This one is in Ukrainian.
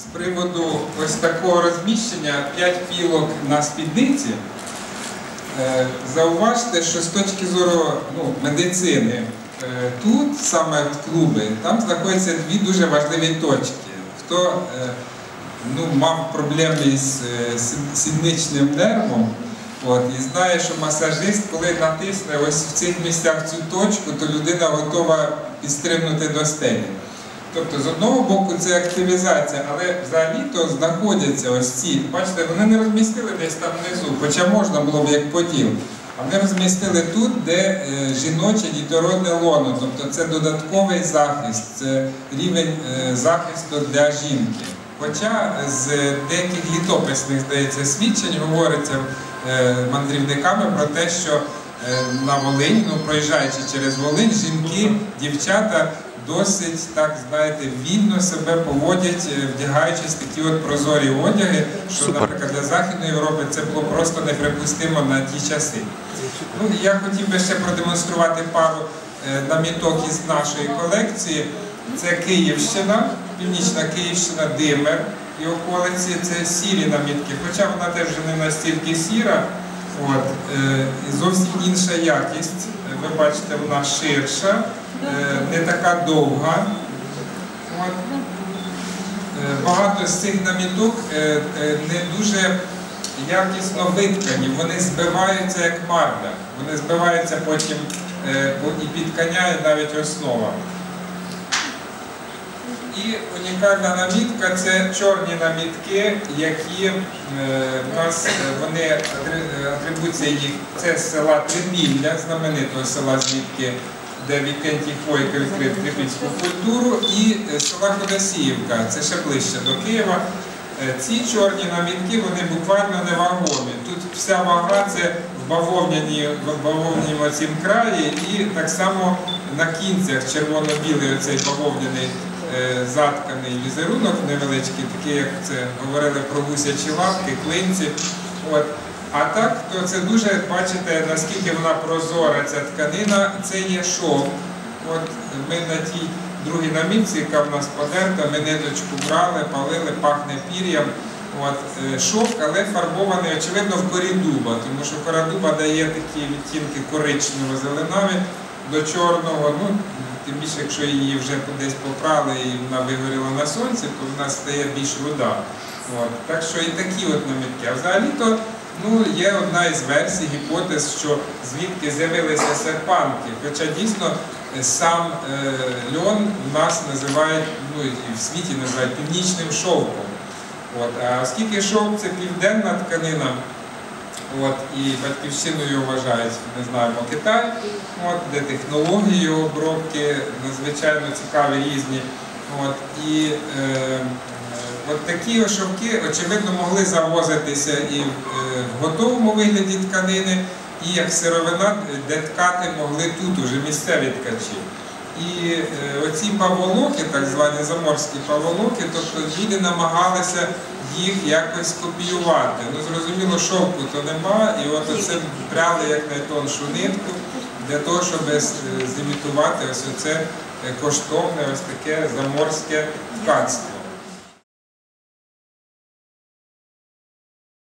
З приводу ось такого розміщення 5 пілок на спідниці. Е, Зауважте, що з точки зору ну, медицини, е, тут саме в клуби, там знаходяться дві дуже важливі точки. Хто е, ну, мав проблеми з сідничним нервом, от, і знає, що масажист, коли натисне ось в цих місцях цю точку, то людина готова підстрибнути до стелі. Тобто, з одного боку, це активізація, але взагалі-то знаходяться ось ці. Бачите, вони не розмістили десь там внизу, хоча можна було б як поділ. А вони розмістили тут, де е, жіноче дітородне лоно, тобто це додатковий захист, це рівень е, захисту для жінки. Хоча з деяких літописних, здається, свідчень говориться е, мандрівниками про те, що на Волині, ну проїжджаючи через Волинь, жінки, дівчата досить так знаєте вільно себе поводять, е, вдягаючись такі от прозорі одяги, що, Супер. наприклад, для Західної Європи це було просто неприпустимо на ті часи. Ну, я хотів би ще продемонструвати пару е, наміток із нашої колекції. Це Київщина, північна Київщина, Димер і околиці. Це сірі намітки, хоча вона теж не настільки сіра. От, е, і зовсім інша якість. Ви бачите, вона ширша, е, не така довга. Е, Багато з цих наміток е, не дуже якісно виткані, вони збиваються як марля. Вони збиваються потім і підканяє навіть основа. І унікальна намітка це чорні намітки, які е, в нас е, вони е, атрибуція їх це села Трипілля, знаменитого села звідки, де Вікентій Хвойка відкрив трипільську культуру, і села Ходосіївка, це ще ближче до Києва. Ці чорні намітки вони буквально невагомі. Тут вся вага це в бавовняному цім краї, і так само на кінцях червоно-білий оцей бавовняний затканий візерунок невеличкий, такий, як це говорили про гусячі лапки, клинці. От. А так, то це дуже, бачите, наскільки вона прозора, ця тканина, це є шов. От ми на тій другій намітці, яка в нас подерта, ми ниточку брали, палили, пахне пір'ям. От, е, шовк, але фарбований, очевидно, в корі дуба, тому що кора дуба дає такі відтінки коричнево-зеленаві до чорного. Ну, тим більше, якщо її вже десь попрали і вона вигоріла на сонці, то вона стає більш руда. От. Так що і такі от намітки. А взагалі-то ну, є одна із версій, гіпотез, що звідки з'явилися серпанки. Хоча дійсно е, сам е, льон в нас називають, ну і в світі називають північним шовком. От. А оскільки шовк це південна тканина, От, і батьківщиною вважають, не знаємо, Китай, от, де технології обробки надзвичайно цікаві різні. От, і е, е, от такі ошовки, очевидно, могли завозитися і е, в готовому вигляді тканини, і як сировина, де ткати могли тут уже місцеві ткачі. І е, оці паволоки, так звані заморські паволоки, тобто люди намагалися їх якось копіювати. Ну зрозуміло, шовку то нема, і от оце пряли як найтоншу нитку для того, щоб е, зімітувати ось оце е, коштовне, ось таке заморське ткацтво.